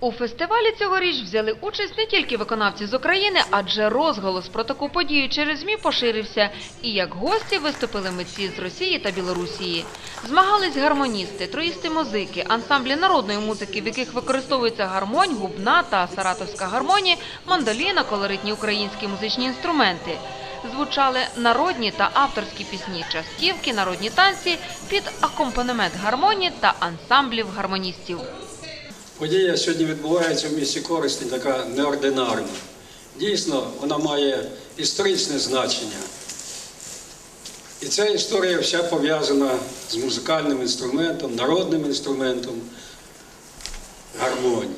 У фестивалі цьогоріч взяли участь не тільки виконавці з України, адже розголос про таку подію через ЗМІ поширився. І як гості виступили митці з Росії та Білорусії. Змагались гармоністи, троїсти музики, ансамблі народної музики, в яких використовується гармонь, губна та саратовська гармонія, мандоліна, колоритні українські музичні інструменти. Звучали народні та авторські пісні, частівки, народні танці під акомпанемент гармонії та ансамблів гармоністів. Подія сьогодні відбувається в місті Коростень, така неординарна. Дійсно, вона має історичне значення. І ця історія вся пов'язана з музикальним інструментом, народним інструментом гармонії.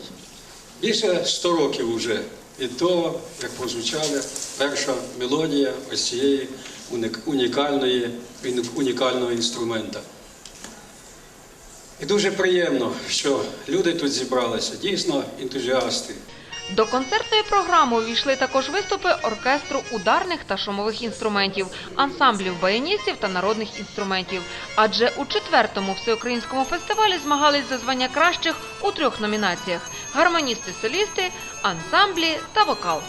Більше 100 років вже від того, як прозвучала перша мелодія ось цієї унікальної, унікального інструмента. І дуже приємно, що люди тут зібралися, дійсно ентузіасти. До концертної програми увійшли також виступи оркестру ударних та шумових інструментів, ансамблів баяністів та народних інструментів. Адже у четвертому всеукраїнському фестивалі змагались за звання кращих у трьох номінаціях: гармоністи-солісти, ансамблі та вокал.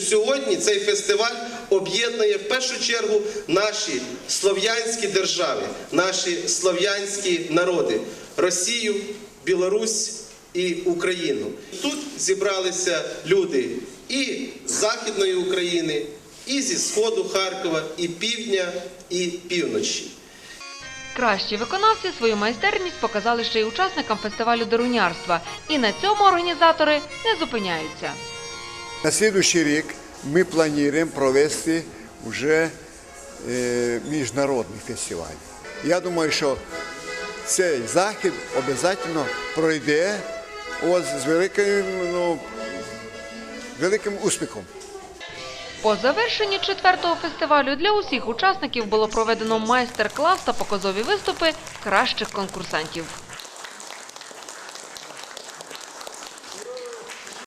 Сьогодні цей фестиваль об'єднує в першу чергу наші слов'янські держави, наші слов'янські народи Росію, Білорусь і Україну. Тут зібралися люди і з Західної України, і зі сходу Харкова, і півдня, і півночі. Кращі виконавці свою майстерність показали ще й учасникам фестивалю дерунярства. І на цьому організатори не зупиняються. На слідуючий рік ми плануємо провести вже е, міжнародний фестиваль. Я думаю, що цей захід обов'язково пройде з великим, ну, великим успіхом. По завершенні четвертого фестивалю для усіх учасників було проведено майстер-клас та показові виступи кращих конкурсантів.